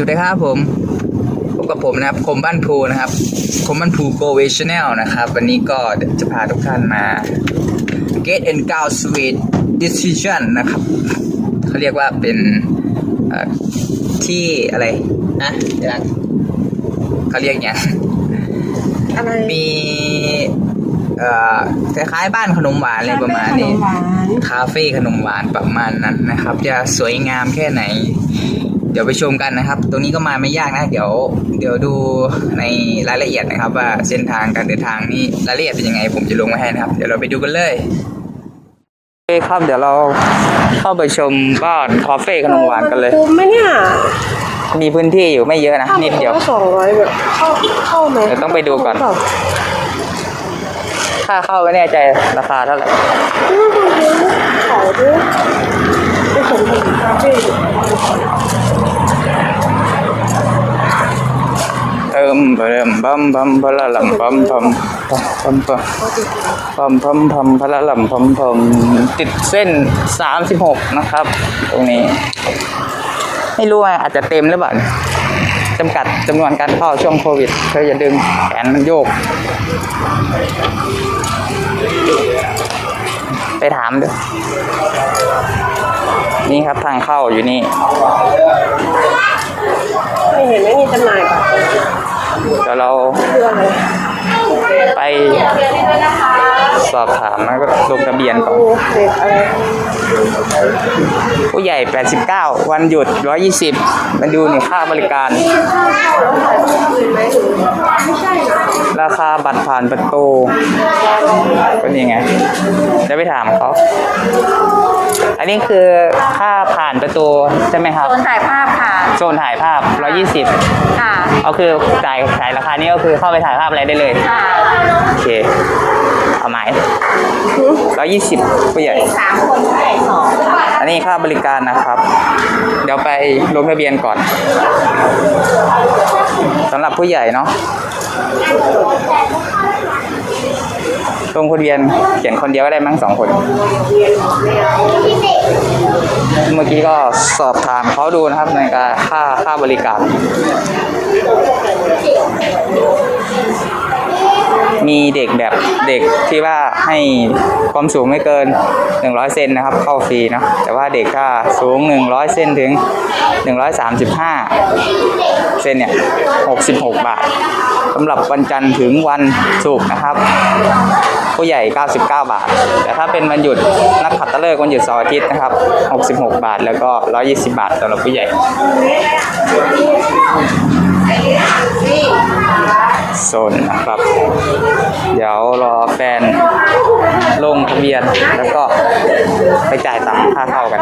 วัสดีครับผมพบกับผมนะครับคมบ้านภูนะครับคมบ้านภูโกเวชแนลนะครับ วันนี้ก็เดี๋ยวจะพาทุกท่านมา Get and g o w Sweet Decision นะครับเขาเรียกว่าเป็นเอ่อที่อะไรนะเดี๋ยวนะเขาเรียกอย่างอะไรมีเอ่อคล้ายๆบ้านขนมหวานอะไรประมาณนี้ขนมหวานคาเฟ่ขนมหวานประมาณนั้นนะครับ จะสวยงามแค่ไหน เดี๋ยวไปชมกันนะครับ ตรงนี้ก็มาไม่ยากนะ เดี๋ยว เดี๋ยวดูในรายละเอียดนะครับ ว่าเส้นทางการเดินทางนี่รายละเอียดเป็นยังไง ผมจะลงไว้ให้นะครับ เดี๋ยวเราไปดูกันเลยโอเคครับเดี๋ยวเราเข้าไปชมบ้านคาเฟ่ขนมหวานกันเลย คุ้มไหมเนี่ยมีพื้นที่อยู่ไม่เยอะนะนิดเดียวสองร้อยแบบเข้าเข้าไหมเดี๋ยวต้องไปดูก่อนเข้าเปล่าค่าเข้าไม่แน่ใจราคาเท่าไหร่ขอด้วยไปสมทบคาเฟ่ เติมเติมบัมบัมพละลำบัมบัมบัมบัมบัมบัมบัมพละลำบัมบัมติดเส้น36นะครับ ตรงนี้ ไม่รู้ว่าอาจจะเต็มหรือเปล่าจำกัดจำนวนการเข้าช่วงโควิดเธออย่าดึงแขนมันโยก ไปถามดูนี่ครับทางเข้าอยู่นี่ ไม่เห็นไม่มีจำหน่ายป่ะ เดี๋ยวเราไปสอบถามแล้วก็ลงทะเบียนก่อนโอ้เด็กผู้ใหญ่ 89 วันหยุด 120 มาดูนี่ค่าบริการ ราคาบัตรผ่านประตูก็นี่ไง จะไปถามเขา อันนี้คือค่าผ่านประตูใช่ไหมครับ โซนถ่ายภาพค่ะ โซนถ่ายภาพ 120ค่ะเอาคือจ่ายจ่ายราคานี้ก็คือเข้าไปถ่ายภาพอะไรได้เลยค่ะโอเค เอาไหมร้อยยี่สิบผู้ใหญ่สามคนผู้ใหญ่สองค่ะอันนี้ค่าบริการนะครับ เดี๋ยวไปลงทะเบียนก่อนสำหรับผู้ใหญ่เนาะ ลงคนเดียนเขียนคนเดียวก็ได้มั้งสองคน เมื่อกี้ก็สอบถามเขาดูนะครับในการค่าค่าบริการ มีเด็กแบบเด็กที่ว่าให้ความสูงไม่เกิน 100 เซนนะครับ เข้าฟรีเนาะแต่ว่าเด็กถ้าสูง 100 เซนถึง 135 เซนเนี่ย66 บาทสำหรับวันจันทร์ถึงวันศุกร์นะครับ ผู้ใหญ่ 99 บาท แต่ถ้าเป็นวันหยุดนักขัตฤกษ์วันหยุดเสาร์อาทิตย์นะครับ 66 บาทแล้วก็ 120 บาทสำหรับผู้ใหญ่ โซนนะครับ เดี๋ยวรอแฟนลงทะเบียนแล้วก็ไปจ่ายตังค่าเข้ากัน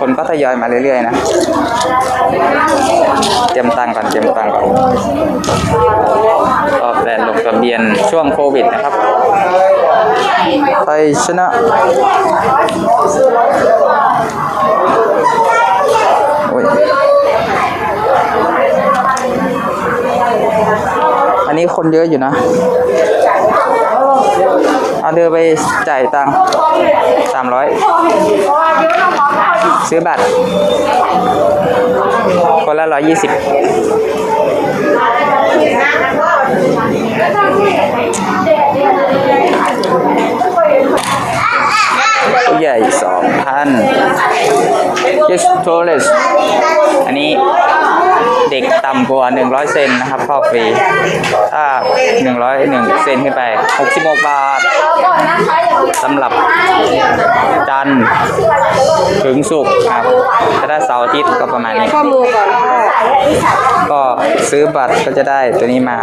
คนก็ทยอยมาเรื่อยๆนะ เตรียมตังค์ก่อน เตรียมตังค์ก่อนรอแฟนลงทะเบียนช่วงโควิดนะครับไทยชนะ อ้ยอันนี้คนเยอะอยู่นะเอาเดินไปจ่ายตังค์สามร้อยซื้อบัตร คนละร้อยยี่สิบ ผู้ใหญ่สองพัน yes tourist อันนี้เด็กต่ำกว่า 100 เซนนะครับเข้าฟรี ถ้า 101 เซนขึ้นไป 66 บาทสำหรับจันทร์ถึงศุกร์ครับแต่ถ้าเสาร์อาทิตย์ก็ประมาณนี้ข้อมือก่อนค่ะก็ซื้อบัตรก็จะได้ตัวนี้มา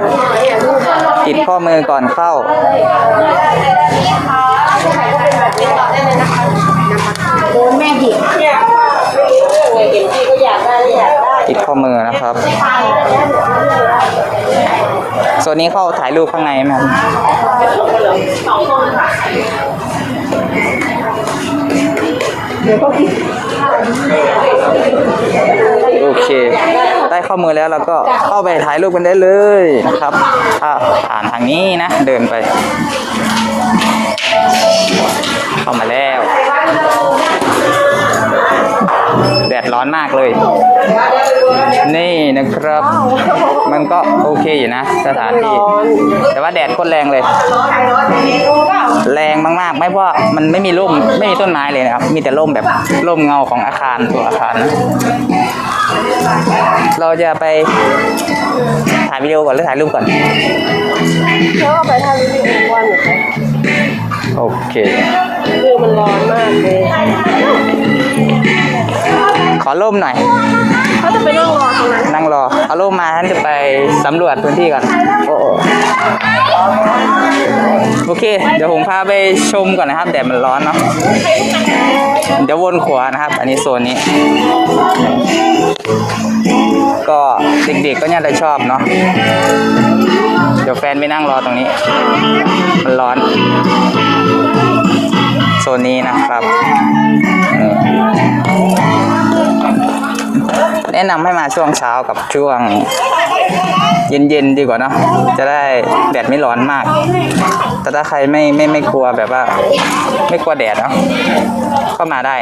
ติดข้อมือก่อนเข้า โดนแม่เด็กเห็นที่ก็อยากได้อยากได้ติดข้อมือนะครับโซนนี้เข้าถ่ายรูปข้างในไหมครับโอเค ได้ข้อมือแล้วเราก็เข้าไปถ่ายรูปกันได้เลยนะครับถ้าผ่านทางนี้นะ เดินไป เข้ามาแล้วดร้อนมากเลย นี่นะครับ มันก็โอเคอยู่นะ สถานที่ แต่ว่าแดดโคตรแรงเลย แรงมากๆ ไม่เพราะว่ามันไม่มีร่มไม่มีต้นไม้เลยนะครับ มีแต่ร่มแบบร่มเงาของอาคารตัวอาคารนะเราจะไปถ่ายวิดีโอก่อนหรือถ่ายรูปก่อนแล้วเอาไปทำวิดีโอวันเหรอคะโอเค คือมันร้อนมากเลย ขอร่มหน่อย เขาจะไปนั่งรอตรงนั้นนั่งรอ เอาร่มมาท่านจะไปสำรวจพื้นที่ก่อนโอ้โหโอเค เดี๋ยวผมพาไปชมก่อนนะครับแดดมันร้อนเนาะ เดี๋ยววนขวานะครับ อันนี้โซนนี้ ก็เด็กๆก็น่าจะชอบเนาะ เดี๋ยวแฟนไปนั่งรอตรงนี้ มันร้อนโซ นนี้นะครับ แนะนำให้มาช่วงเช้ากับช่วงเย็นๆดีกว่าเนาะจะได้แดดไม่ร้อนมาก แต่ถ้าใครไม่ไม่ไม่กลัวแบบว่า ไม่กลัวแดดเนาะก็มาได้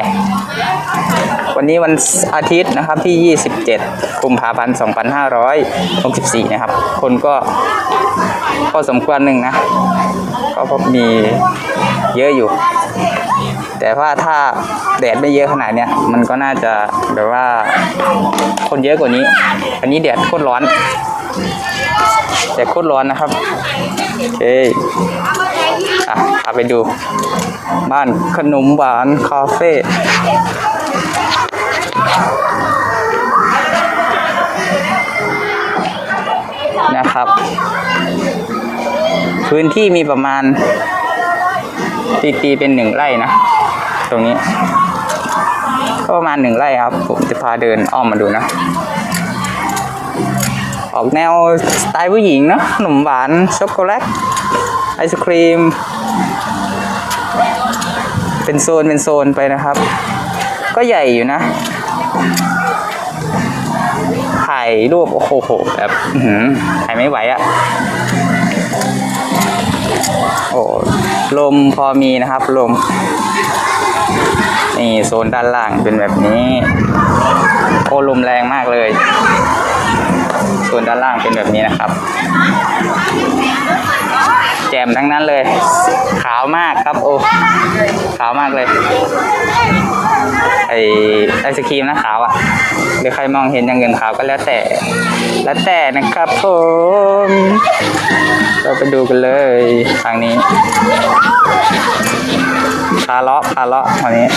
วันนี้วันอาทิตย์นะครับที่ 27กุมภาพันธ์2564 นะครับ คนก็พอสมควรหนึ่งนะ ก็พบมีเยอะอยู่ แต่ว่าถ้าแดดไม่เยอะขนาดเนี้ยมันก็น่าจะแบบว่าคนเยอะกว่านี้ อันนี้แดดโคตรร้อนแดดโคตรร้อนนะครับโอเคอะพาไปดู บ้านขนมหวานคาเฟ่นะครับ พื้นที่มีประมาณตีตีเป็นหนึ่งไร่นะ ตรงนี้ก็ประมาณหนึ่งไร่ครับ ผมจะพาเดินอ้อมมาดูนะ ออกแนวสไตล์ผู้หญิงเนอะขนมหวานช็อกโกแลตไอศครีม เป็นโซนเป็นโซนไปนะครับ ก็ใหญ่อยู่นะถ่ายรูปโอ้โหแบบถ่ายไม่ไหวอะ่ะโอ้ลมพอมีนะครับลม นี่โซนด้านล่างเป็นแบบนี้โอ้ลมแรงมากเลยโซนด้านล่างเป็นแบบนี้นะครับ แจ่มทั้งนั้นเลย ขาวมากครับโอ้ขาวมากเลยไอไอศครีมนะขาวอะ่ะหรือใครมองเห็นอย่างเงินขาวก็แล้วแต่ แล้วแต่นะครับผมเราไปดูกันเลยทางนี้ คาเลาะคาเลาะวันนี้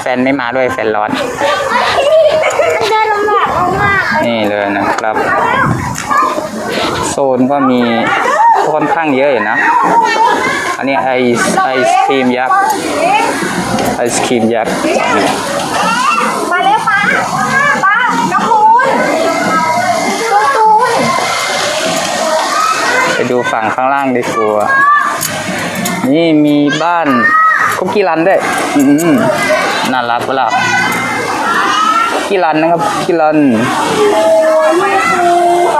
แฟนไม่มาด้วยแฟนร้อน เดินลำบากมากนี่เลยนะครับ โซนก็มีค่อนข้างเยอะอยู่นะ อันนี้ไอไอศครีมยักษ์ไอศครีมยักษ์มาเร็วป้าป้าน้องคูณตัวตูนไปดูฝั่งข้างล่างดีกว่านี่มีบ้าน คุกกี้รันด้วยอืมน่ารักเปล่าคุกกี้รันนะครับคุกกี้รัน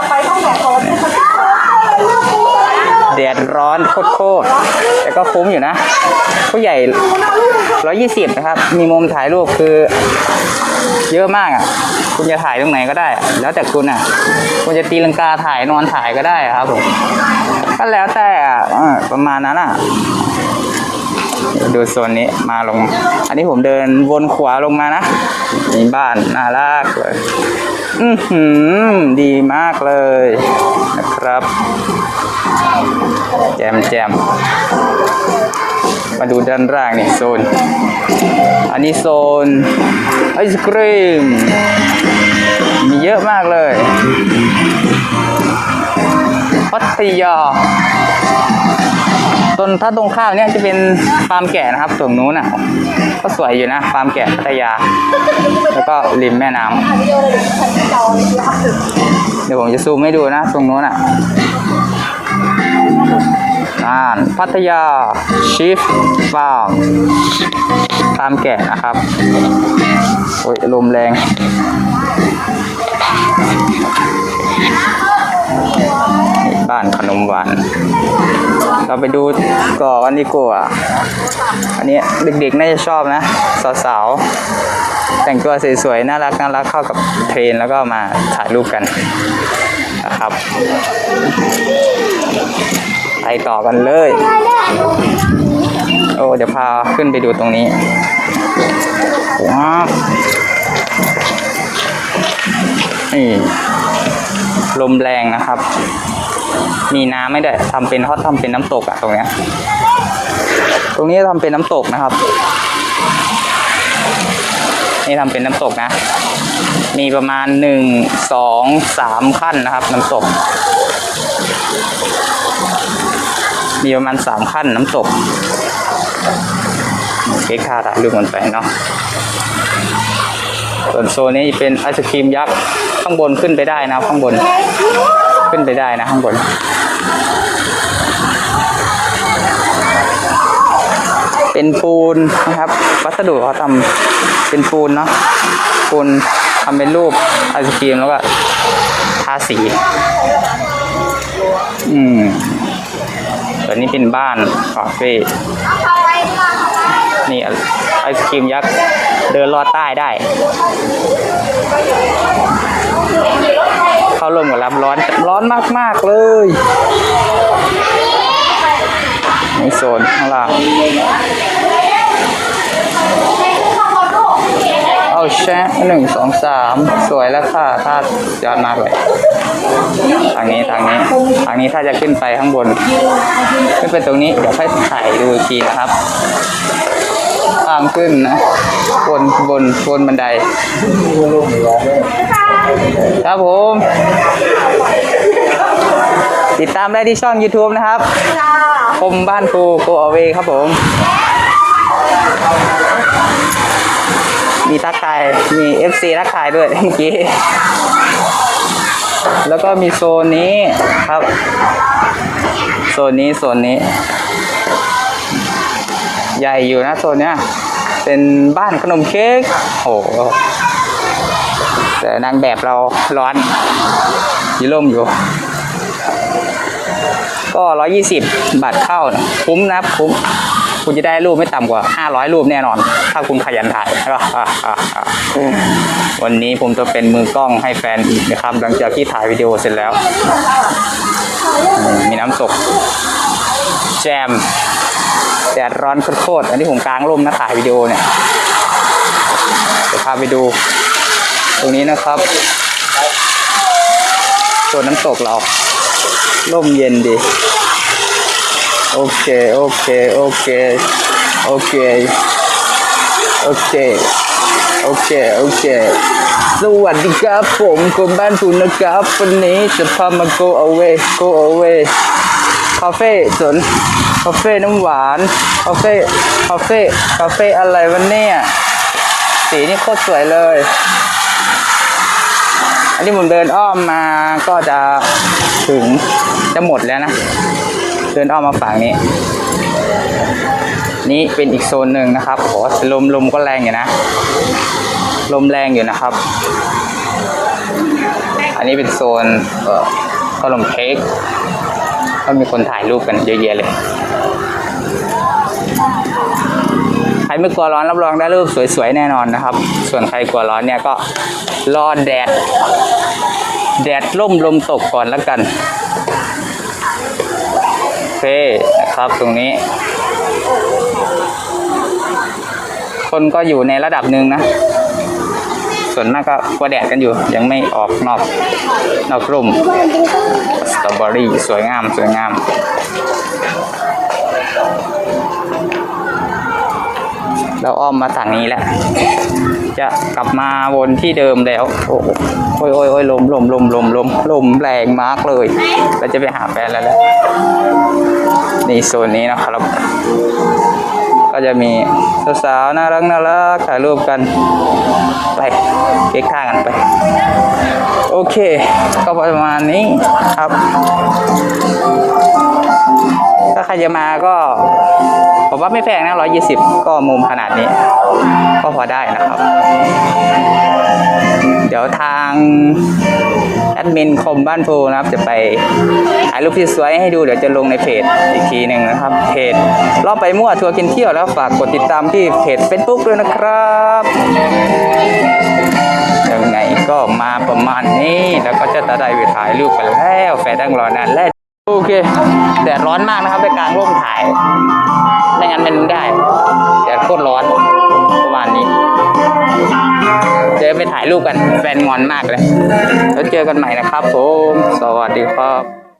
ไปต้องแบบโค้ดแดดร้อนโคตรๆแต่ก็คุ้มอยู่นะ ผู้ใหญ่ 120 นะครับ มีมุมถ่ายรูปคือ เยอะมากอะ คุณจะถ่ายตรงไหนก็ได้ แล้วแต่คุณอะ คุณจะตีลังกาถ่ายนอนถ่ายก็ได้ครับผม ก็แล้วแต่อะประมาณนั้นอะ ดูโซนนี้มาลง อันนี้ผมเดินวนขวาลงมานะมีบ้านน่ารักเลย อือหือดีมากเลยนะครับ แจมแจมมาดูด้านล่างนี่โซน อันนี้โซนไอศครีม มีเยอะมากเลย พัทยาต้นถ้าตรงข้ามเนี่ยจะเป็นฟาร์มแกะนะครับตรงนู้นอะ ก็สวยอยู่นะฟาร์มแกะพัทยา แล้วก็ริมแม่น้ำเดี๋ยวผมจะซูมให้ดูนะ ตรงนู้นอะน่านพัทยาชีฟฟาร์มฟาร์มแกะนะครับโอ้ยลมแรง บ้านขนมหวาน เราไปดูก่อกันดีกว่าอันนี้เด็กๆน่าจะชอบนะ สาวๆ แต่งตัวสวยๆ น่ารักน่ารักเข้ากับเทรนแล้วก็มาถ่ายรูปกันนะครับ ไปต่อกันเลย โอ้เดี๋ยวพาขึ้นไปดูตรงนี้ว้าวนี่ลมแรงนะครับ มีน้ำไม่ได้ทำเป็นเขาทำเป็นน้ำตกอะตรงเนี้ย ตรงนี้ทำเป็นน้ำตกนะครับ นี่ทำเป็นน้ำตกนะ มีประมาณหนึ่งสองสามขั้นนะครับ น้ำตก มีประมาณสามขั้นน้ำตกเก๊กคาถ่ายรูปมันไปเนาะส่วนโซนนี้เป็นไอศครีมยักษ์ข้างบนขึ้นไปได้นะครับข้างบน ขึ้นไปได้นะข้างบน เป็นปูนนะครับ วัสดุเขาทำเป็นปูนเนาะปูนทำเป็นรูปไอศครีมแล้วก็ทาสี อืมตัวนี้เป็นบ้านคาเฟ่นี่ไอศครีมยักษ์เดินลอดใต้ได้ เข้าร่มกับรับร้อนร้อนมาก ๆ เลย นี่โซนข้างล่าง เอาแชะหนึ่งสองสามสวยแล้วค่ะถ้ายอดมากเลยทางนี้ทางนี้ทางนี้ถ้าจะขึ้นไปข้างบน ขึ้นไปตรงนี้เดี๋ยวค่อยถ่ายดูอีกทีนะครับทางขึ้นนะบนบนบนบันได ครับผม ติดตามได้ที่ช่อง YouTube นะครับ คมบ้านครูโกอเวครับผม มีทักทายมี FC ทักทายด้วยเมื่อกี้ แล้วก็มีโซนนี้ครับ โซนนี้โซนนี้ ใหญ่อยู่นะโซนเนี้ย เป็นบ้านขนมเค้กโอ้โหแต่นางแบบเราร้อนยีร่มอยู่ ก็ร้อยี่สิบบาทเข้านะคุ้มนะครับคุ้มคุณจะได้รูปไม่ต่ำกว่าห้าร้อยรูปแน่นอน ถ้าคุณขยันถ่าย วันนี้ผมจะเป็นมือกล้องให้แฟนอีกนะครับ หลังจากที่ถ่ายวิดีโอเสร็จแล้ว มีน้ำตก แจมแดดร้อนโคตรๆอันนี้ผมกลางร่มนะถ่ายวิดีโอเนี่ยจะพาไปดู ตรงนี้นะครับส่วนน้ำตกเราร่มเย็นดี โอเคโอเคโอเคโอเคโอเคโอเคโอเคสวัสดีครับผมคนบ้านคุณนะครับวันนี้จะพามา go away go away คาเฟ่สวนคาเฟ่น้ำหวานคาเฟ่คาเฟ่คาเฟ่อะไรวันนี้สีนี่โคตรสวยเลย อันนี้ผมเดินอ้อมมาก็จะถึงจะหมดแล้วนะ เดินอ้อมมาฝั่งนี้ นี่เป็นอีกโซนหนึ่งนะครับโอ้ลมลมก็แรงอยู่นะ ลมแรงอยู่นะครับ อันนี้เป็นโซนเออขนมเค้กก็มีคนถ่ายรูปกันเยอะแยะเลยใครไม่กลัวร้อนรับรองได้รูปสวยๆแน่นอนนะครับ ส่วนใครกลัวร้อนเนี่ยก็รอแดด แดดร่มลมตกก่อนแล้วกัน เคนะครับตรงนี้ คนก็อยู่ในระดับหนึ่งนะ ส่วนมากก็กลัวแดดกันอยู่ ยังไม่ออกนอกนอกร่มสตรอเบอรี่สวยงามสวยงาม เราอ้อมมาฝั่งนี้แล้ว จะกลับมาวนที่เดิมแล้ว โอ้โหโอ้ยโอ้ยโอ้ยลมลมลมลมลมลมแรงมากเลย เราจะไปหาแฟนแล้วแหละนี่โซนนี้นะครับ ก็จะมีสาวๆน่ารักน่ารักถ่ายรูปกัน ไปเก๊กท่ากันไป โอเค ก็ประมาณนี้ครับ ถ้าใครจะมาก็ผมว่าไม่แพงนะร้อยยี่สิบก็มุมขนาดนี้ ก็พอได้นะครับ เดี๋ยวทางแอดมินคมบ้านโพนะครับ จะไปถ่ายรูปที่สวยให้ดูเดี๋ยวจะลงในเพจอีกทีหนึ่งนะครับ เพจรอบไปมั่วทัวร์กินเที่ยวแล้วฝากกดติดตามที่เพจ Facebook ด้วยนะครับยังไงก็มาประมาณนี้แล้วก็จะได้ไปถ่ายรูปกันแล้วแฟนตั้งรอนานแล้ว โอเคแดดร้อนมากนะครับ ไปกลางร่มถ่าย ไม่งั้นมันไม่ได้แดดโคตรร้อนประมาณนี้ เจอไปถ่ายรูปกันแฟนงอนมากเลย แล้วเจอกันใหม่นะครับผม สวัสดีครับ